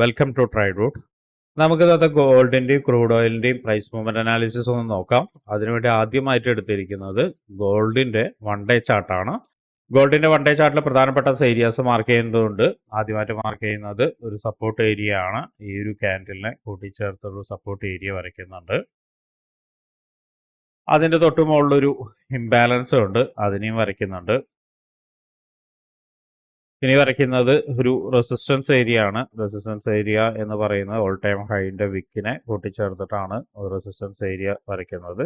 Welcome to tried route നമുക്കിത് ഗോൾഡിന്റെയും crude ഓയിലിന്റെയും പ്രൈസ് മൂവ്മെന്റ് അനാലിസിസ് ഒന്ന് നോക്കാം. അതിനുവേണ്ടി ആദ്യമായിട്ട് എടുത്തിരിക്കുന്നത് ഗോൾഡിന്റെ വൺ ഡേ ചാർട്ടാണ് ഗോൾഡിന്റെ വൺ ഡേ ചാർട്ടിൽ പ്രധാനപ്പെട്ട ഏരിയാസ് മാർക്ക് ചെയ്യുന്നതുകൊണ്ട് ആദ്യമായിട്ട് മാർക്ക് ചെയ്യുന്നത് ഒരു സപ്പോർട്ട് ഏരിയ ആണ്. ഈ ഒരു ക്യാൻഡിലിനെ കൂട്ടിച്ചേർത്തൊരു സപ്പോർട്ട് ഏരിയ വരയ്ക്കുന്നുണ്ട്. അതിന്റെ തൊട്ട് മുകളിലൊരു ഇംബാലൻസ് ഉണ്ട്. അതിനെയും വരയ്ക്കുന്നുണ്ട്. ഇനി വരയ്ക്കുന്നത് ഒരു റെസിസ്റ്റൻസ് ഏരിയ ആണ്. റെസിസ്റ്റൻസ് ഏരിയ എന്ന് പറയുന്നത് ഓൾ ടൈം ഹൈന്റെ വിക്കിനെ കൂട്ടിച്ചേർത്തിട്ടാണ് റെസിസ്റ്റൻസ് ഏരിയ വരയ്ക്കുന്നത്.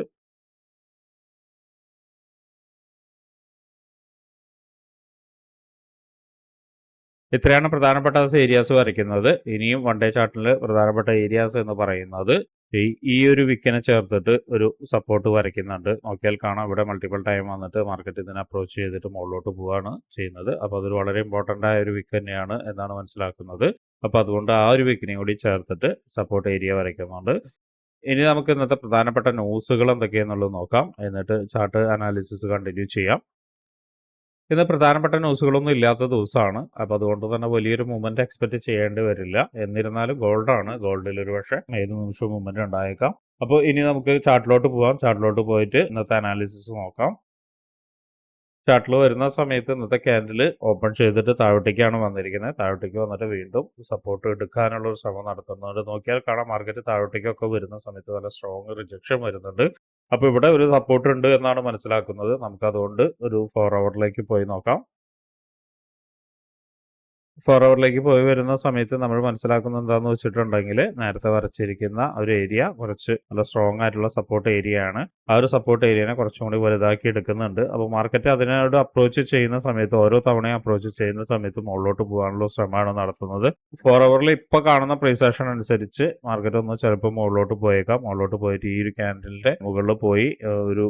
ഇത്രയാണ് പ്രധാനപ്പെട്ട ഏരിയാസ് വരയ്ക്കുന്നത്. ഇനിയും വൺ ഡേ ചാർട്ടിൽ പ്രധാനപ്പെട്ട ഏരിയാസ് എന്ന് പറയുന്നത് ഈ ഈ ഒരു വിക്കിനെ ചേർത്തിട്ട് ഒരു സപ്പോർട്ട് വരയ്ക്കുന്നുണ്ട്. നോക്കിയാൽ കാണാം. ഇവിടെ മൾട്ടിപ്പിൾ ടൈം വന്നിട്ട് മാർക്കറ്റ് ഇതിനെ അപ്രോച്ച് ചെയ്തിട്ട് മുകളിലോട്ട് പോവുകയാണ് ചെയ്യുന്നത്. അപ്പോൾ അതൊരു വളരെ ഇമ്പോർട്ടന്റ് ആയ ഒരു വിക്ക് തന്നെയാണ് എന്നാണ് മനസ്സിലാക്കുന്നത്. അപ്പോൾ അതുകൊണ്ട് ആ ഒരു വിക്കിനെയും കൂടി ചേർത്തിട്ട് സപ്പോർട്ട് ഏരിയ വരയ്ക്കുന്നുണ്ട്. ഇനി നമുക്ക് ഇന്നത്തെ പ്രധാനപ്പെട്ട ന്യൂസുകൾ എന്തൊക്കെയാണെന്നുള്ളത് നോക്കാം. എന്നിട്ട് ചാർട്ട് അനാലിസിസ് കണ്ടിന്യൂ ചെയ്യാം. ഇന്ന് പ്രധാനപ്പെട്ട ന്യൂസുകളൊന്നും ഇല്ലാത്ത ദിവസമാണ്. അപ്പോൾ അതുകൊണ്ട് തന്നെ വലിയൊരു മൂവ്മെന്റ് എക്സ്പെക്ട് ചെയ്യേണ്ടി വരില്ല. എന്നിരുന്നാലും ഗോൾഡാണ്. ഗോൾഡിൽ ഒരു പക്ഷേ ഏത് നിമിഷവും മൂവ്മെന്റ് ഉണ്ടായേക്കാം. അപ്പോൾ ഇനി നമുക്ക് ചാർട്ടിലോട്ട് പോകാം ചാർട്ടിലോട്ട് പോയിട്ട് ഇന്നത്തെ അനാലിസിസ് നോക്കാം. ചാർട്ടിൽ വരുന്ന സമയത്ത് ഇന്നത്തെ ക്യാൻഡിൽ ഓപ്പൺ ചെയ്തിട്ട് താഴോട്ടേക്കാണ് വന്നിരിക്കുന്നത്. താഴോട്ടേക്ക് വന്നിട്ട് വീണ്ടും സപ്പോർട്ട് എടുക്കാനുള്ള ഒരു ശ്രമം നടത്തുന്നുണ്ട് നോക്കിയാൽ കാണാം. മാർക്കറ്റ് താഴോട്ടേക്കൊക്കെ വരുന്ന സമയത്ത് നല്ല സ്ട്രോങ് റിജക്ഷൻ വരുന്നുണ്ട്. അപ്പോൾ ഇവിടെ ഒരു സപ്പോർട്ട് ഉണ്ട് എന്നാണ് മനസ്സിലാക്കുന്നത്. നമുക്ക് അതുകൊണ്ട് ഒരു ഫോർ അവറിലേക്ക് പോയി നോക്കാം. ഫോർ അവറിലേക്ക് പോയി വരുന്ന സമയത്ത് നമ്മൾ മനസ്സിലാക്കുന്ന എന്താണെന്ന് വെച്ചിട്ടുണ്ടെങ്കിൽ നേരത്തെ വരച്ചിരിക്കുന്ന ഒരു ഏരിയ കുറച്ച് നല്ല സ്ട്രോങ് ആയിട്ടുള്ള സപ്പോർട്ട് ഏരിയ ആണ്. ആ ഒരു സപ്പോർട്ട് ഏരിയനെ കുറച്ചും കൂടി വലുതാക്കി എടുക്കുന്നുണ്ട്. അപ്പോൾ മാർക്കറ്റ് അതിനോട് അപ്രോച്ച് ചെയ്യുന്ന സമയത്ത് ഓരോ തവണയും അപ്രോച്ച് ചെയ്യുന്ന സമയത്ത് മുകളിലോട്ട് പോകാനുള്ള ശ്രമമാണ് നടത്തുന്നത്. ഫോർ അവറിൽ ഇപ്പോൾ കാണുന്ന പ്രൈസ് ആക്ഷൻ അനുസരിച്ച് മാർക്കറ്റ് ഒന്ന് ചിലപ്പോൾ മുകളിലോട്ട് പോയേക്കാം. മുകളിലോട്ട് പോയിട്ട് ഈ ഒരു ക്യാൻഡലിന്റെ മുകളിൽ പോയി ഒരു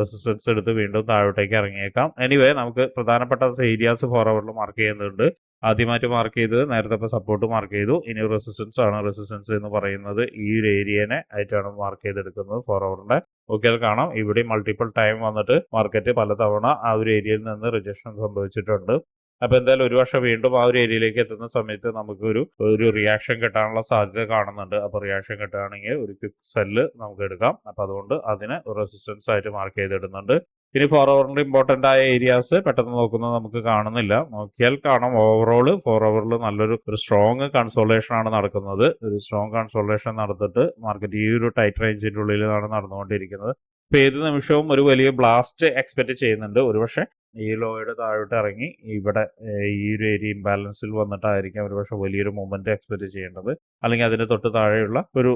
റെസിസ്റ്റൻസ് എടുത്ത് വീണ്ടും താഴോട്ടേക്ക് ഇറങ്ങിയേക്കാം. എനിവേ നമുക്ക് പ്രധാനപ്പെട്ട ഏരിയാസ് ഫോർ അവറിൽ മാർക്ക് ചെയ്യുന്നുണ്ട്. ആദ്യമായിട്ട് മാർക്ക് ചെയ്തത് നേരത്തെ ഇപ്പോൾ സപ്പോർട്ട് മാർക്ക് ചെയ്തു. ഇനി റെസിസ്റ്റൻസ് ആണ്. റെസിസ്റ്റൻസ് എന്ന് പറയുന്നത് ഈ ഒരു ഏരിയനെ ആയിട്ടാണ് മാർക്ക് ചെയ്തെടുക്കുന്നത് ഫോർ അവറിന്റെ അത് കാണാം. ഇവിടെ മൾട്ടിപ്പിൾ ടൈം വന്നിട്ട് മാർക്കറ്റ് പലതവണ ആ ഒരു ഏരിയയിൽ നിന്ന് റിജക്ഷൻ സംഭവിച്ചിട്ടുണ്ട്. അപ്പൊ എന്തായാലും ഒരു വർഷം വീണ്ടും ആ ഒരു ഏരിയയിലേക്ക് എത്തുന്ന സമയത്ത് നമുക്ക് ഒരു ഒരു റിയാക്ഷൻ കിട്ടാനുള്ള സാധ്യത കാണുന്നുണ്ട്. അപ്പൊ റിയാക്ഷൻ കിട്ടുകയാണെങ്കിൽ ഒരു ക്വിക്ക് സെല്ല് നമുക്ക് എടുക്കാം. അപ്പൊ അതുകൊണ്ട് അതിന് റെസിസ്റ്റൻസ് ആയിട്ട് മാർക്ക് ചെയ്തിടുന്നുണ്ട് ഇനി ഫോർ ഓവറിന്റെ ഇമ്പോർട്ടന്റ് ആയ ഏരിയാസ് പെട്ടെന്ന് നോക്കുന്നത് നമുക്ക് കാണുന്നില്ല. നോക്കിയാൽ കാണാം. ഓവറോൾ ഫോർ ഓവറിൽ നല്ലൊരു ഒരു സ്ട്രോങ് കൺസോളേഷൻ ആണ് നടക്കുന്നത്. ഒരു സ്ട്രോങ് കൺസോളേഷൻ നടത്തിട്ട് മാർക്കറ്റ് ഈ ഒരു ടൈറ്റ് റേഞ്ചിന്റെ ഉള്ളിലാണ് നടന്നുകൊണ്ടിരിക്കുന്നത്. ഇപ്പം ഏത് നിമിഷവും ഒരു വലിയ ബ്ലാസ്റ്റ് എക്സ്പെക്റ്റ് ചെയ്യുന്നുണ്ട്. ഒരുപക്ഷെ ഈ ലോയുടെ താഴോട്ട് ഇറങ്ങി ഇവിടെ ഈ ഒരു ഏരിയ ഇംബാലൻസിൽ വന്നിട്ടായിരിക്കാം ഒരുപക്ഷെ വലിയൊരു മൂവ്മെന്റ് എക്സ്പെക്ട് ചെയ്യേണ്ടത്. അല്ലെങ്കിൽ അതിന് തൊട്ട് താഴെയുള്ള ഒരു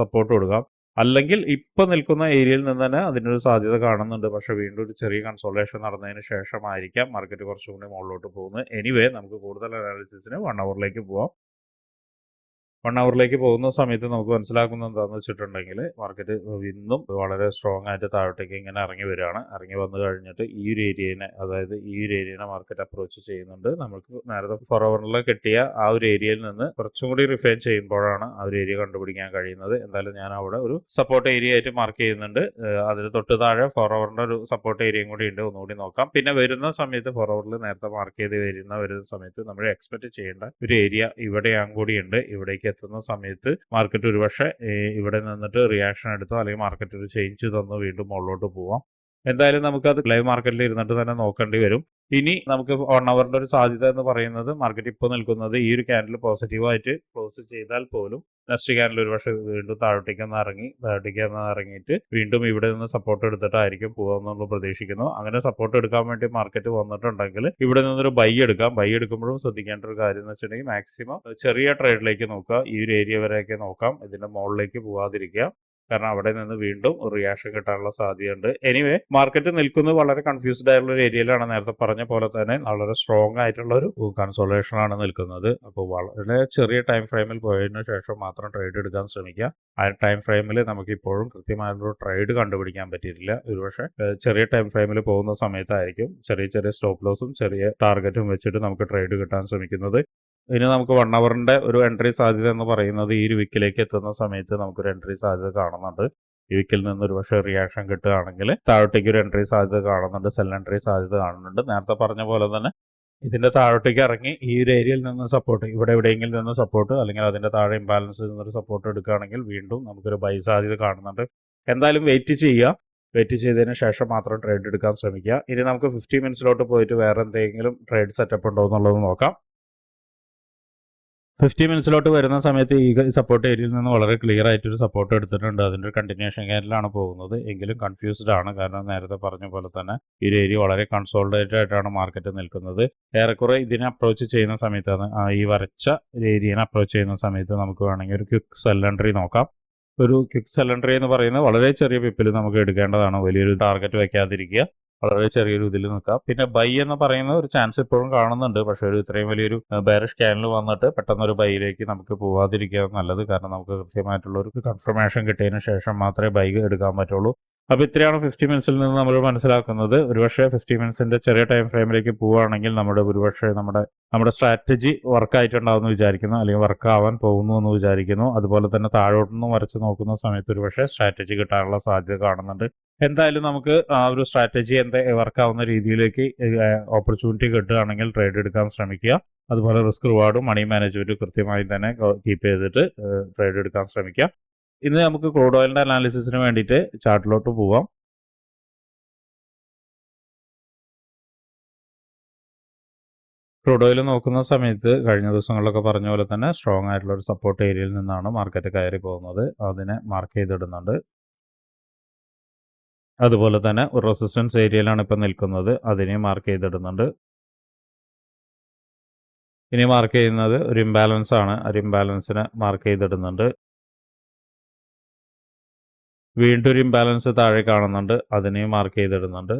സപ്പോർട്ട് കൊടുക്കാം. അല്ലെങ്കിൽ ഇപ്പൊ നിൽക്കുന്ന ഏരിയയിൽ നിന്ന് തന്നെ അതിനൊരു സാധ്യത കാണുന്നുണ്ട്. പക്ഷെ വീണ്ടും ഒരു ചെറിയ കൺസോളേഷൻ നടന്നതിന് ശേഷമായിരിക്കാം മാർക്കറ്റ് കുറച്ചുകൂടി മുകളിലോട്ട് പോകുന്നത്. എനിവേ നമുക്ക് കൂടുതൽ അനാലിസിസിന് വൺ അവറിലേക്ക് പോവാം. വൺ അവറിലേക്ക് പോകുന്ന സമയത്ത് നമുക്ക് മനസ്സിലാക്കുന്നത് എന്താണെന്ന് വെച്ചിട്ടുണ്ടെങ്കിൽ മാർക്കറ്റ് ഇന്നും വളരെ സ്ട്രോങ് ആയിട്ട് താഴോട്ടേക്ക് ഇങ്ങനെ ഇറങ്ങി വരികയാണ്. ഇറങ്ങി വന്നു കഴിഞ്ഞിട്ട് ഈ ഒരു ഏരിയനെ അതായത് ഈ ഒരു ഏരിയനെ മാർക്കറ്റ് അപ്രോച്ച് ചെയ്യുന്നുണ്ട്. നമുക്ക് നേരത്തെ ഫോർ കിട്ടിയ ആ ഒരു ഏരിയയിൽ നിന്ന് കുറച്ചും കൂടി റിഫൈൻ ചെയ്യുമ്പോഴാണ് ആ ഒരു ഏരിയ കണ്ടുപിടിക്കാൻ കഴിയുന്നത്. എന്തായാലും ഞാൻ അവിടെ ഒരു സപ്പോർട്ട് ഏരിയ ആയിട്ട് മാർക്ക് ചെയ്യുന്നുണ്ട്. അതിന് തൊട്ട് താഴെ ഫോർ ഒരു സപ്പോർട്ട് ഏരിയയും കൂടി ഉണ്ട്. ഒന്നുകൂടി നോക്കാം. പിന്നെ വരുന്ന സമയത്ത് ഫോർ നേരത്തെ മാർക്ക് ചെയ്ത് വരുന്ന വരുന്ന സമയത്ത് നമ്മൾ എക്സ്പെക്ട് ചെയ്യേണ്ട ഒരു ഏരിയ ഇവിടെയാകും കൂടി ഉണ്ട്. ഇവിടേക്ക് എത്തുന്ന സമയത്ത് മാർക്കറ്റ് ഒരുപക്ഷെ ഇവിടെ നിന്നിട്ട് റിയാക്ഷൻ എടുത്തോ അല്ലെങ്കിൽ മാർക്കറ്റ് ഒരു ചേഞ്ച് തന്നോ വീണ്ടും മുകളിലോട്ട് പോവാം. എന്തായാലും നമുക്കത് ലൈവ് മാർക്കറ്റിൽ ഇരുന്നിട്ട് തന്നെ നോക്കേണ്ടി വരും. ഇനി നമുക്ക് വൺ അവറിന്റെ ഒരു സാധ്യത എന്ന് പറയുന്നത് മാർക്കറ്റ് ഇപ്പോൾ നിൽക്കുന്നത് ഈ ഒരു ക്യാൻഡിൽ പോസിറ്റീവായിട്ട് ക്ലോസ് ചെയ്താൽ പോലും നെക്സ്റ്റ് ക്യാൻഡിൽ ഒരു പക്ഷേ വീണ്ടും താഴോട്ടേക്ക് ഇറങ്ങി താഴോട്ടേക്ക് ഇറങ്ങിയിട്ട് വീണ്ടും ഇവിടെ നിന്ന് സപ്പോർട്ട് എടുത്തിട്ടായിരിക്കും പോകുമെന്നുള്ള പ്രതീക്ഷിക്കുന്നു. അങ്ങനെ സപ്പോർട്ട് എടുക്കാൻ വേണ്ടി മാർക്കറ്റ് വന്നിട്ടുണ്ടെങ്കിൽ ഇവിടെ നിന്നൊരു ബൈ എടുക്കാം. ബൈ എടുക്കുമ്പോഴും ശ്രദ്ധിക്കേണ്ട ഒരു കാര്യം എന്ന് വെച്ചിട്ടുണ്ടെങ്കിൽ മാക്സിമം ചെറിയ ട്രേഡിലേക്ക് നോക്കുക. ഈ ഒരു ഏരിയ വരെയൊക്കെ നോക്കാം. ഇതിന്റെ മുകളിലേക്ക് പോവാതിരിക്കുക. കാരണം അവിടെ നിന്ന് വീണ്ടും റിയാക്ഷൻ കിട്ടാനുള്ള സാധ്യതയുണ്ട്. എനിവേ മാർക്കറ്റ് നിൽക്കുന്നത് വളരെ കൺഫ്യൂസ്ഡ് ആയിട്ടുള്ള ഒരു ഏരിയയിലാണ് നേരത്തെ പറഞ്ഞ പോലെ തന്നെ വളരെ സ്ട്രോങ് ആയിട്ടുള്ള ഒരു കൺസോളേഷൻ ആണ് നിൽക്കുന്നത്. അപ്പോൾ വളരെ ചെറിയ ടൈം ഫ്രെയിമിൽ പോയതിനു ശേഷം മാത്രം ട്രേഡ് എടുക്കാൻ ശ്രമിക്കുക. ആ ടൈം ഫ്രെയിമിൽ നമുക്ക് ഇപ്പോഴും കൃത്യമായൊരു ട്രേഡ് കണ്ടുപിടിക്കാൻ പറ്റിയിട്ടില്ല. ഒരുപക്ഷെ ചെറിയ ടൈം ഫ്രെയിമിൽ പോകുന്ന സമയത്തായിരിക്കും ചെറിയ ചെറിയ സ്റ്റോപ്പ് ലോസും ചെറിയ ടാർഗറ്റും വെച്ചിട്ട് നമുക്ക് ട്രേഡ് കിട്ടാൻ ശ്രമിക്കുന്നത്. ഇനി നമുക്ക് വൺ അവറിന്റെ ഒരു എൻട്രി സാധ്യത എന്ന് പറയുന്നത് ഈ ഒരു വിക്കിലേക്ക് എത്തുന്ന സമയത്ത് നമുക്കൊരു എൻട്രി സാധ്യത കാണുന്നുണ്ട്. ഈ വിക്കിൽ നിന്ന് ഒരു പക്ഷേ റിയാക്ഷൻ കിട്ടുകയാണെങ്കിൽ താഴോട്ടേക്ക് ഒരു എൻട്രി സാധ്യത കാണുന്നുണ്ട് സെൽ എൻട്രി സാധ്യത കാണുന്നുണ്ട്. നേരത്തെ പറഞ്ഞ പോലെ തന്നെ ഇതിന്റെ താഴോട്ടേക്ക് ഇറങ്ങി ഈ ഒരു ഏരിയയിൽ നിന്ന് സപ്പോർട്ട് ഇവിടെ എവിടെയെങ്കിലും നിന്ന് സപ്പോർട്ട് അല്ലെങ്കിൽ അതിന്റെ താഴെ ഇംബാലൻസിൽ നിന്നൊരു സപ്പോർട്ട് എടുക്കുകയാണെങ്കിൽ വീണ്ടും നമുക്കൊരു ബൈ സാധ്യത കാണുന്നുണ്ട്. എന്തായാലും വെയിറ്റ് ചെയ്യുക. വെയിറ്റ് ചെയ്തതിന് ശേഷം മാത്രം ട്രേഡ് എടുക്കാൻ ശ്രമിക്കുക. ഇനി നമുക്ക് ഫിഫ്റ്റി മിനിറ്റ്സിലോട്ട് പോയിട്ട് വേറെ എന്തെങ്കിലും ട്രേഡ് സെറ്റപ്പ് ഉണ്ടോ എന്നുള്ളത് നോക്കാം. ഫിഫ്റ്റി മിനിറ്റ്സിലോട്ട് വരുന്ന സമയത്ത് ഈ സപ്പോർട്ട് ഏരിയയിൽ നിന്ന് വളരെ ക്ലിയർ ആയിട്ടൊരു സപ്പോർട്ട് എടുത്തിട്ടുണ്ട്. അതിന്റെ ഒരു കണ്ടിന്യൂഷൻ ക്യാനിലാണ് പോകുന്നത്. എങ്കിലും കൺഫ്യൂസ്ഡ് ആണ്. കാരണം നേരത്തെ പറഞ്ഞ പോലെ തന്നെ ഈ ഒരു ഏരിയ വളരെ കൺസോൾഡേറ്റഡ് ആയിട്ടാണ് മാർക്കറ്റ് നിൽക്കുന്നത്. ഏറെക്കുറെ ഇതിനെ അപ്രോച്ച് ചെയ്യുന്ന സമയത്താണ് ഈ വരച്ച ഏരിയനെ അപ്രോച്ച് ചെയ്യുന്ന സമയത്ത് നമുക്ക് വേണമെങ്കിൽ ഒരു ക്വിക്ക് സെല്ലൻട്രി നോക്കാം. ഒരു ക്വിക്ക് സെലണ്ടറി എന്ന് പറയുന്നത് വളരെ ചെറിയ പിപ്പിൽ നമുക്ക് എടുക്കേണ്ടതാണ്. വലിയൊരു ടാർഗറ്റ് വെക്കാതിരിക്കുക. വളരെ ചെറിയൊരു ഇതിൽ നിൽക്കാം. പിന്നെ ബൈ എന്ന് പറയുന്ന ഒരു ചാൻസ് ഇപ്പോഴും കാണുന്നുണ്ട്. പക്ഷേ ഒരു ഇത്രയും വലിയൊരു ബെയറിഷ് ക്യാനിൽ വന്നിട്ട് പെട്ടെന്ന് ഒരു ബൈയിലേക്ക് നമുക്ക് പോവാതിരിക്കുക നല്ലത്. കാരണം നമുക്ക് കൃത്യമായിട്ടുള്ള ഒരു കൺഫർമേഷൻ കിട്ടിയതിന് ശേഷം മാത്രമേ ബൈ എടുക്കാൻ പറ്റുള്ളൂ. അപ്പോൾ ഇത്രയാണ് ഫിഫ്റ്റി മിനിറ്റ്സിൽ നിന്ന് നമ്മൾ മനസ്സിലാക്കുന്നത്. ഒരുപക്ഷെ ഫിഫ്റ്റി മിനിറ്റ്സിന്റെ ചെറിയ ടൈം ഫ്രെയിമിലേക്ക് പോവുകയാണെങ്കിൽ നമ്മുടെ ഒരുപക്ഷെ നമ്മുടെ നമ്മുടെ സ്ട്രാറ്റജി വർക്ക് ആയിട്ടുണ്ടാവുമെന്ന് വിചാരിക്കുന്നു. അല്ലെങ്കിൽ വർക്ക് ആവാൻ പോകുന്നു എന്ന് വിചാരിക്കുന്നു. അതുപോലെ തന്നെ താഴോട്ടൊന്നും വരച്ച് നോക്കുന്ന സമയത്ത് ഒരുപക്ഷെ സ്ട്രാറ്റജി കിട്ടാനുള്ള സാധ്യത കാണുന്നുണ്ട്. എന്തായാലും നമുക്ക് ആ ഒരു സ്ട്രാറ്റജി എന്താ വർക്ക് ആവുന്ന രീതിയിലേക്ക് ഓപ്പർച്യൂണിറ്റി കിട്ടുകയാണെങ്കിൽ ട്രേഡ് എടുക്കാൻ ശ്രമിക്കുക. അതുപോലെ റിസ്ക് റിവാർഡും മണി മാനേജ്മെന്റും കൃത്യമായി തന്നെ കീപ്പ് ചെയ്തിട്ട് ട്രേഡ് എടുക്കാൻ ശ്രമിക്കുക. ഇന്ന് നമുക്ക് ക്രൂഡ് ഓയിലിന്റെ അനാലിസിസിന് വേണ്ടിയിട്ട് ചാർട്ടിലോട്ട് പോവാം. ക്രൂഡ് ഓയിൽ നോക്കുന്ന സമയത്ത് കഴിഞ്ഞ ദിവസങ്ങളിലൊക്കെ പറഞ്ഞ പോലെ തന്നെ സ്ട്രോങ് ആയിട്ടുള്ള ഒരു സപ്പോർട്ട് ഏരിയയിൽ നിന്നാണ് മാർക്കറ്റ് കയറി പോകുന്നത്. അതിനെ മാർക്ക് ചെയ്തിടുന്നുണ്ട്. അതുപോലെ തന്നെ ഒരു റെസിസ്റ്റൻസ് ഏരിയയിലാണ് ഇപ്പം നിൽക്കുന്നത്. അതിനെ മാർക്ക് ചെയ്തിടുന്നുണ്ട്. ഇനി മാർക്ക് ചെയ്യുന്നത് ഒരു ഇംബാലൻസ് ആണ്. ഒരു ഇംബാലൻസിനെ മാർക്ക് ചെയ്തിടുന്നുണ്ട്. വീണ്ടും ഒരു ഇംബാലൻസ് താഴെ കാണുന്നുണ്ട്. അതിനെയും മാർക്ക് ചെയ്തിടുന്നുണ്ട്.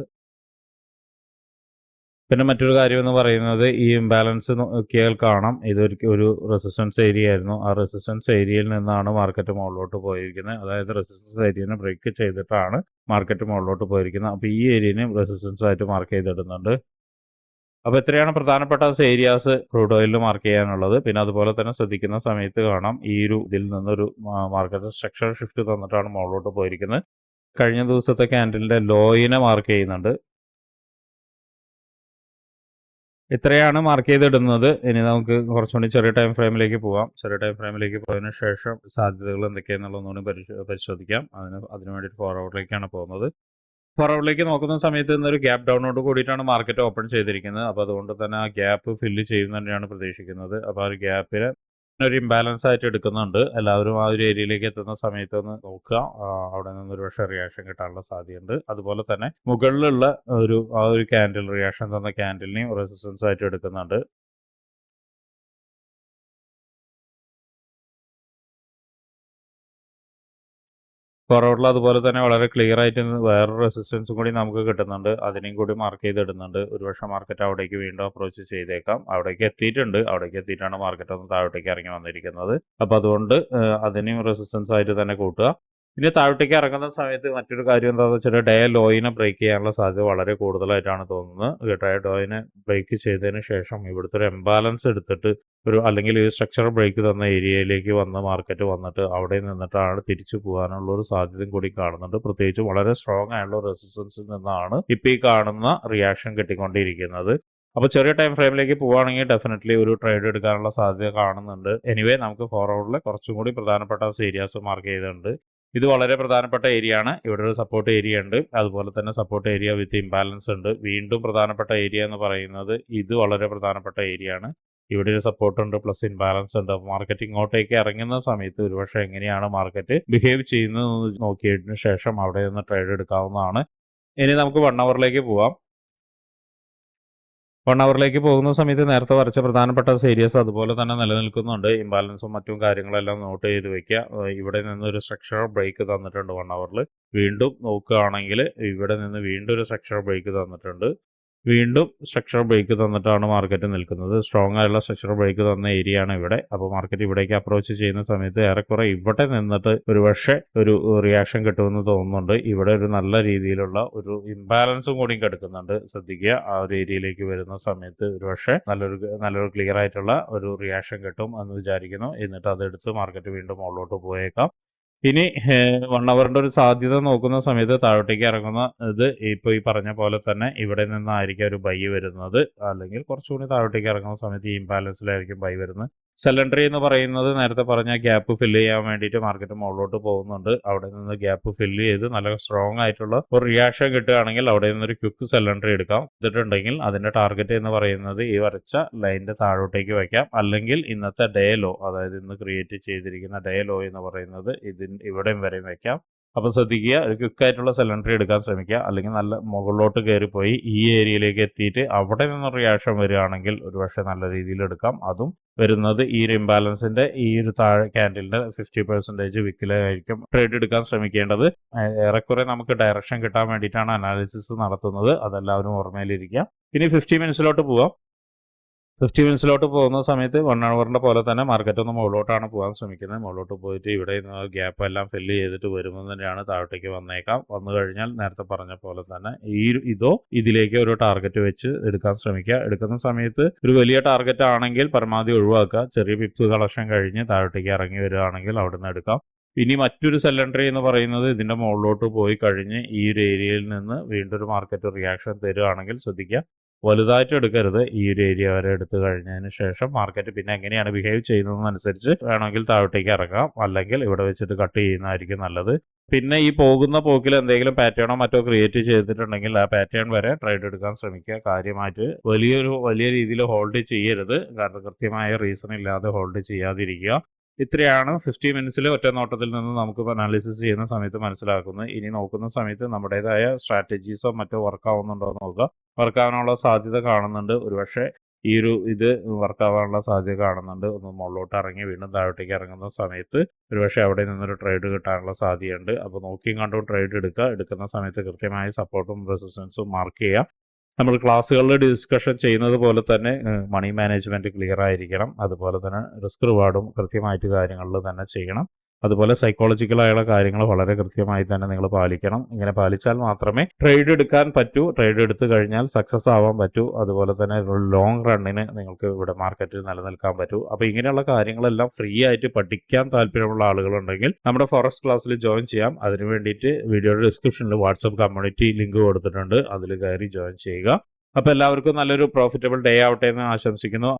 പിന്നെ മറ്റൊരു കാര്യം എന്ന് പറയുന്നത് ഈ ഇംബാലൻസ് നോക്കിയാൽ കാണാം. ഇതൊരു ഒരു റെസിസ്റ്റൻസ് ഏരിയ ആയിരുന്നു. ആ റെസിസ്റ്റൻസ് ഏരിയയിൽ നിന്നാണ് മാർക്കറ്റ് മുകളിലോട്ട് പോയിരിക്കുന്നത്. അതായത് റെസിസ്റ്റൻസ് ഏരിയനെ ബ്രേക്ക് ചെയ്തിട്ടാണ് മാർക്കറ്റ് മുകളിലോട്ട് പോയിരിക്കുന്നത്. അപ്പോൾ ഈ ഏരിയനെയും റെസിസ്റ്റൻസ് ആയിട്ട് മാർക്ക് ചെയ്തിടുന്നുണ്ട്. അപ്പോൾ എത്രയാണ് പ്രധാനപ്പെട്ട ഏരിയാസ് ക്രൂഡ് ഓയിലിൽ മാർക്ക് ചെയ്യാനുള്ളത്. പിന്നെ അതുപോലെ തന്നെ ശ്രദ്ധിക്കുന്ന സമയത്ത് കാണാം. ഈ ഒരു ഇതിൽ നിന്നൊരു മാർക്കറ്റ് സ്ട്രക്ചർ ഷിഫ്റ്റ് തന്നിട്ടാണ് മുകളിലോട്ട് പോയിരിക്കുന്നത്. കഴിഞ്ഞ ദിവസത്തെ ക്യാൻഡലിന്റെ ലോയിനെ മാർക്ക് ചെയ്യുന്നുണ്ട്. ഇത്രയാണ് മാർക്ക് ചെയ്തിടുന്നത്. ഇനി നമുക്ക് കുറച്ചുകൂടി ചെറിയ ടൈം ഫ്രെയിമിലേക്ക് പോവാം. ചെറിയ ടൈം ഫ്രെയിമിലേക്ക് പോയതിനു ശേഷം സാധ്യതകൾ എന്തൊക്കെയാണെന്നുള്ളതൊന്നും പരിശോ പരിശോധിക്കാം. അതിന് അതിന് വേണ്ടിയിട്ട് ഫോർവേഡിലേക്കാണ് പോകുന്നത്. ഫോർവേഡിലേക്ക് നോക്കുന്ന സമയത്ത് ഇന്നൊരു ഗ്യാപ്പ് ഡൗണോട് കൂടിയിട്ടാണ് മാർക്കറ്റ് ഓപ്പൺ ചെയ്തിരിക്കുന്നത്. അപ്പോൾ അതുകൊണ്ട് തന്നെ ആ ഗ്യാപ്പ് ഫില്ല് ചെയ്യും തന്നെയാണ് പ്രതീക്ഷിക്കുന്നത്. അപ്പോൾ ആ ഒരു ഒരു ഇംബാലൻസ് ആയിട്ട് എടുക്കുന്നുണ്ട്. എല്ലാവരും ആ ഒരു ഏരിയയിലേക്ക് എത്തുന്ന സമയത്ത് ഒന്ന് നോക്കുക. അവിടെ നിന്ന് ഒരു പക്ഷേ റിയാക്ഷൻ കിട്ടാനുള്ള സാധ്യതയുണ്ട്. അതുപോലെ തന്നെ മുകളിലുള്ള ഒരു ആ ഒരു ക്യാൻഡിൽ റിയാക്ഷൻ തന്ന ക്യാൻഡിലിനെയും റെസിസ്റ്റൻസ് ആയിട്ട് എടുക്കുന്നുണ്ട്. ഫോർവേഡിൽ അതുപോലെ തന്നെ വളരെ ക്ലിയർ ആയിട്ട് വേറൊരു റെസിസ്റ്റൻസും കൂടി നമുക്ക് കിട്ടുന്നുണ്ട്. അതിനെയും കൂടി മാർക്ക് ചെയ്തിടുന്നുണ്ട്. ഒരുപക്ഷെ മാർക്കറ്റ് അവിടേക്ക് വീണ്ടും അപ്രോച്ച് ചെയ്തേക്കാം. അവിടേക്ക് എത്തിയിട്ടുണ്ട്. അവിടേക്ക് എത്തിയിട്ടാണ് മാർക്കറ്റ് ഒന്ന് താഴോട്ടേക്ക് ഇറങ്ങി വന്നിരിക്കുന്നത്. അപ്പോൾ അതുകൊണ്ട് അതിനെയും റെസിസ്റ്റൻസ് ആയിട്ട് തന്നെ കൂട്ടുക. ഇനി താഴോട്ടേക്ക് ഇറങ്ങുന്ന സമയത്ത് മറ്റൊരു കാര്യം എന്താണെന്ന് വെച്ചാൽ ഡേ ലോയിനെ ബ്രേക്ക് ചെയ്യാനുള്ള സാധ്യത വളരെ കൂടുതലായിട്ടാണ് തോന്നുന്നത്. ഡയ ലോയിനെ ബ്രേക്ക് ചെയ്തതിന് ശേഷം ഇവിടുത്തെ ഒരു എംബാലൻസ് എടുത്തിട്ട് ഒരു അല്ലെങ്കിൽ ഈ സ്ട്രക്ചർ ബ്രേക്ക് തന്ന ഏരിയയിലേക്ക് വന്ന മാർക്കറ്റ് വന്നിട്ട് അവിടെ നിന്നിട്ടാണ് തിരിച്ചു പോകാനുള്ള ഒരു സാധ്യതയും കൂടി കാണുന്നുണ്ട്. പ്രത്യേകിച്ച് വളരെ സ്ട്രോങ് ആയുള്ള റെസിസ്റ്റൻസിൽ നിന്നാണ് ഇപ്പം ഈ കാണുന്ന റിയാക്ഷൻ കിട്ടിക്കൊണ്ടിരിക്കുന്നത്. അപ്പോൾ ചെറിയ ടൈം ഫ്രെയിമിലേക്ക് പോവുകയാണെങ്കിൽ ഡെഫിനറ്റ്ലി ഒരു ട്രേഡ് എടുക്കാനുള്ള സാധ്യത കാണുന്നുണ്ട്. എനിവേ നമുക്ക് ഫോർവേഡിൽ കുറച്ചും കൂടി പ്രധാനപ്പെട്ട ഏരിയാസ് മാർക്ക് ചെയ്തിട്ടുണ്ട്. ഇത് വളരെ പ്രധാനപ്പെട്ട ഏരിയ ആണ്. ഇവിടെ ഒരു സപ്പോർട്ട് ഏരിയ ഉണ്ട്. അതുപോലെ തന്നെ സപ്പോർട്ട് ഏരിയ വിത്ത് ഇംബാലൻസ് ഉണ്ട്. വീണ്ടും പ്രധാനപ്പെട്ട ഏരിയ എന്ന് പറയുന്നത് ഇത് വളരെ പ്രധാനപ്പെട്ട ഏരിയ ആണ്. ഇവിടെ ഒരു സപ്പോർട്ട് ഉണ്ട് പ്ലസ് ഇൻബാലൻസ് ഉണ്ട്. മാർക്കറ്റ് ഇങ്ങോട്ടേക്ക് ഇറങ്ങുന്ന സമയത്ത് ഒരുപക്ഷെ എങ്ങനെയാണ് മാർക്കറ്റ് ബിഹേവ് ചെയ്യുന്നത് നോക്കിയതിനു ശേഷം അവിടെ നിന്ന് ട്രേഡ് എടുക്കാവുന്നതാണ്. ഇനി നമുക്ക് വൺ അവറിലേക്ക് പോവാം. വൺ അവറിലേക്ക് പോകുന്ന സമയത്ത് നേരത്തെ വരച്ച പ്രധാനപ്പെട്ട സീരിയസ് അതുപോലെ തന്നെ നിലനിൽക്കുന്നുണ്ട്. ഇംബാലൻസും മറ്റും കാര്യങ്ങളെല്ലാം നോട്ട് ചെയ്ത് വെക്കുക. ഇവിടെ നിന്ന് ഒരു സ്ട്രക്ചർ ബ്രേക്ക് തന്നിട്ടുണ്ട് വൺ അവറിൽ വീണ്ടും നോക്കുകയാണെങ്കിൽ ഇവിടെ നിന്ന് വീണ്ടും ഒരു സ്ട്രക്ചർ ബ്രേക്ക് തന്നിട്ടുണ്ട്. വീണ്ടും സ്ട്രക്ചർ ബ്രേക്ക് തന്നിട്ടാണ് മാർക്കറ്റ് നിൽക്കുന്നത്. സ്ട്രോങ് ആയുള്ള സ്ട്രക്ചർ ബ്രേക്ക് തന്ന ഏരിയ ആണ് ഇവിടെ. അപ്പോൾ മാർക്കറ്റ് ഇവിടേക്ക് അപ്രോച്ച് ചെയ്യുന്ന സമയത്ത് ഏറെക്കുറെ ഇവിടെ നിന്നിട്ട് ഒരു പക്ഷേ ഒരു റിയാക്ഷൻ കിട്ടുമെന്ന് തോന്നുന്നുണ്ട്. ഇവിടെ ഒരു നല്ല രീതിയിലുള്ള ഒരു ഇംബാലൻസും കൂടി കിടക്കുന്നുണ്ട്. ശ്രദ്ധിക്കുക ആ ഒരു ഏരിയയിലേക്ക് വരുന്ന സമയത്ത് ഒരു പക്ഷേ നല്ലൊരു നല്ലൊരു ക്ലിയർ ആയിട്ടുള്ള ഒരു റിയാക്ഷൻ കിട്ടും എന്ന് വിചാരിക്കുന്നു. എന്നിട്ട് അതെടുത്ത് മാർക്കറ്റ് വീണ്ടും മുകളിലോട്ട് പോയേക്കാം. ഇനി വൺ അവറിന്റെ ഒരു സാധ്യത നോക്കുന്ന സമയത്ത് താഴോട്ടേക്ക് ഇറങ്ങുന്ന ഇത് ഇപ്പൊ ഈ പറഞ്ഞ പോലെ തന്നെ ഇവിടെ നിന്നായിരിക്കും ഒരു ബൈ വരുന്നത്. അല്ലെങ്കിൽ കുറച്ചുകൂടി താഴോട്ടേക്ക് ഇറങ്ങുന്ന സമയത്ത് ഈ ഇംബാലൻസിലായിരിക്കും ബൈ വരുന്നത്. സെലണ്ടറി എന്ന് പറയുന്നത് നേരത്തെ പറഞ്ഞ ഗ്യാപ്പ് ഫില്ല് ചെയ്യാൻ വേണ്ടിയിട്ട് മാർക്കറ്റ് മുകളിലോട്ട് പോകുന്നുണ്ട്. അവിടെ നിന്ന് ഗ്യാപ്പ് ഫില്ല് ചെയ്ത് നല്ല സ്ട്രോങ് ആയിട്ടുള്ള ഒരു റിയാക്ഷൻ കിട്ടുകയാണെങ്കിൽ അവിടെ നിന്നൊരു ക്വിക്ക് സെലണ്ടറി എടുക്കാം. എന്നിട്ടുണ്ടെങ്കിൽ അതിന്റെ ടാർഗറ്റ് എന്ന് പറയുന്നത് ഈ വരച്ച ലൈനിന്റെ താഴോട്ടേക്ക് വയ്ക്കാം. അല്ലെങ്കിൽ ഇന്നത്തെ ഡേ ലോ അതായത് ഇന്ന് ക്രിയേറ്റ് ചെയ്തിരിക്കുന്ന ഡേ ലോ എന്ന് പറയുന്നത് ഇതിന് ഇവിടെയും വരെയും വെക്കാം അപ്പോൾ ശ്രദ്ധിക്കുക ഒരു ക്വിക്കായിട്ടുള്ള സിലിണ്ടർ എടുക്കാൻ ശ്രമിക്കുക. അല്ലെങ്കിൽ നല്ല മുകളിലോട്ട് കയറിപ്പോയി ഈ ഏരിയയിലേക്ക് എത്തിയിട്ട് അവിടെ നിന്ന് റിയാക്ഷൻ വരികയാണെങ്കിൽ ഒരു പക്ഷേ നല്ല രീതിയിൽ എടുക്കാം. അതും വരുന്നത് ഈ ഒരു ഇംബാലൻസിന്റെ ഈ ഒരു താഴെ ക്യാൻഡിലിന്റെ ഫിഫ്റ്റി പെർസെന്റേജ് വിക്കിലായിരിക്കും ട്രേഡ് എടുക്കാൻ ശ്രമിക്കേണ്ടത്. ഏറെക്കുറെ നമുക്ക് ഡയറക്ഷൻ കിട്ടാൻ വേണ്ടിയിട്ടാണ് അനാലിസിസ് നടത്തുന്നത്. അതെല്ലാവരും ഓർമ്മയിലിരിക്കുക. ഇനി ഫിഫ്റ്റി മിനിറ്റ്സിലോട്ട് പോവാം. ഫിഫ്റ്റി മിനിറ്റ്സിലോട്ട് പോകുന്ന സമയത്ത് വൺ അവറിന്റെ പോലെ തന്നെ മാർക്കറ്റ് ഒന്ന് മുകളിലോട്ടാണ് പോകാൻ ശ്രമിക്കുന്നത്. മുകളിലോട്ട് പോയിട്ട് ഇവിടെ ഗ്യാപ്പ് എല്ലാം ഫില്ല് ചെയ്തിട്ട് വരുമ്പോൾ തന്നെയാണ് താഴോട്ടേക്ക് വന്നേക്കാം. വന്നു കഴിഞ്ഞാൽ നേരത്തെ പറഞ്ഞ പോലെ തന്നെ ഈ ഇതോ ഇതിലേക്ക് ഒരു ടാർഗറ്റ് വെച്ച് എടുക്കാൻ ശ്രമിക്കുക. എടുക്കുന്ന സമയത്ത് ഒരു വലിയ ടാർഗറ്റ് ആണെങ്കിൽ പരമാവധി ഒഴിവാക്കുക. ചെറിയ പിപ്സ് കളക്ഷൻ കഴിഞ്ഞ് താഴോട്ടേക്ക് ഇറങ്ങി വരികയാണെങ്കിൽ അവിടെ നിന്ന് എടുക്കാം. ഇനി മറ്റൊരു സെലണ്ടറി എന്ന് പറയുന്നത് ഇതിന്റെ മുകളിലോട്ട് പോയി കഴിഞ്ഞ് ഈ ഒരു ഏരിയയിൽ നിന്ന് വീണ്ടും ഒരു മാർക്കറ്റ് റിയാക്ഷൻ തരുകയാണെങ്കിൽ ശ്രദ്ധിക്കുക. വലുതായിട്ട് എടുക്കരുത്. ഈ ഒരു ഏരിയ വരെ എടുത്തു കഴിഞ്ഞതിന് ശേഷം മാർക്കറ്റ് പിന്നെ എങ്ങനെയാണ് ബിഹേവ് ചെയ്യുന്നതെന്നനുസരിച്ച് വേണമെങ്കിൽ താഴോട്ടേക്ക് ഇറങ്ങാം. അല്ലെങ്കിൽ ഇവിടെ വെച്ചിട്ട് കട്ട് ചെയ്യുന്നതായിരിക്കും നല്ലത്. പിന്നെ ഈ പോകുന്ന പോക്കിൽ എന്തെങ്കിലും പാറ്റേണോ മറ്റോ ക്രിയേറ്റ് ചെയ്തിട്ടുണ്ടെങ്കിൽ ആ പാറ്റേൺ വരെ ട്രേഡ് എടുക്കാൻ ശ്രമിക്കുക. കാര്യമായിട്ട് വലിയൊരു വലിയ രീതിയിൽ ഹോൾഡ് ചെയ്യരുത്. കാരണം കൃത്യമായ റീസൺ ഇല്ലാതെ ഹോൾഡ് ചെയ്യാതിരിക്കുക. ഇത്രയാണ് ഫിഫ്റ്റി മിനിറ്റ്സിൽ ഒറ്റ നോട്ടത്തിൽ നിന്ന് നമുക്ക് അനാലിസിസ് ചെയ്യുന്ന സമയത്ത് മനസ്സിലാക്കുന്നത്. ഇനി നോക്കുന്ന സമയത്ത് നമ്മുടേതായ സ്ട്രാറ്റജീസോ മറ്റോ വർക്ക് ആവുന്നുണ്ടോ എന്ന് നോക്കുക. വർക്ക് ആവാനുള്ള സാധ്യത കാണുന്നുണ്ട്. ഒരുപക്ഷെ ഈ ഒരു ഇത് വർക്ക് ആവാനുള്ള സാധ്യത കാണുന്നുണ്ട്. ഒന്ന് മുകളിലോട്ട് ഇറങ്ങി വീണ്ടും താഴോട്ടേക്ക് ഇറങ്ങുന്ന സമയത്ത് ഒരുപക്ഷെ അവിടെ നിന്നൊരു ട്രേഡ് കിട്ടാനുള്ള സാധ്യതയുണ്ട്. അപ്പോൾ നോക്കിയും കണ്ടും ട്രേഡ് എടുക്കുക. എടുക്കുന്ന സമയത്ത് കൃത്യമായ സപ്പോർട്ടും റെസിസ്റ്റൻസും മാർക്ക് ചെയ്യുക. നമ്മൾ ക്ലാസ്സുകളിൽ ഡിസ്കഷൻ ചെയ്യുന്നത് പോലെ തന്നെ മണി മാനേജ്മെന്റ് ക്ലിയർ ആയിരിക്കണം. അതുപോലെ തന്നെ റിസ്ക് റിവാർഡും കൃത്യമായിട്ട് കാര്യങ്ങളിൽ തന്നെ ചെയ്യണം. അതുപോലെ സൈക്കോളജിക്കലായുള്ള കാര്യങ്ങൾ വളരെ കൃത്യമായി തന്നെ നിങ്ങൾ പാലിക്കണം. ഇങ്ങനെ പാലിച്ചാൽ മാത്രമേ ട്രേഡ് എടുക്കാൻ പറ്റൂ. ട്രേഡ് എടുത്തു കഴിഞ്ഞാൽ സക്സസ് ആവാൻ പറ്റൂ. അതുപോലെ തന്നെ ലോങ് റണ്ണിന് നിങ്ങൾക്ക് ഇവിടെ മാർക്കറ്റിൽ നിലനിൽക്കാൻ പറ്റൂ. അപ്പോൾ ഇങ്ങനെയുള്ള കാര്യങ്ങളെല്ലാം ഫ്രീ ആയിട്ട് പഠിക്കാൻ താല്പര്യമുള്ള ആളുകളുണ്ടെങ്കിൽ നമ്മുടെ ഫോറസ്റ്റ് ക്ലാസ്സിൽ ജോയിൻ ചെയ്യാം. അതിന് വേണ്ടിയിട്ട് വീഡിയോയുടെ ഡിസ്ക്രിപ്ഷനിൽ വാട്സപ്പ് കമ്മ്യൂണിറ്റി ലിങ്ക് കൊടുത്തിട്ടുണ്ട്. അതിൽ കയറി ജോയിൻ ചെയ്യുക. അപ്പോൾ എല്ലാവർക്കും നല്ലൊരു പ്രോഫിറ്റബിൾ ഡേ ആവട്ടെ എന്ന് ആശംസിക്കുന്നു.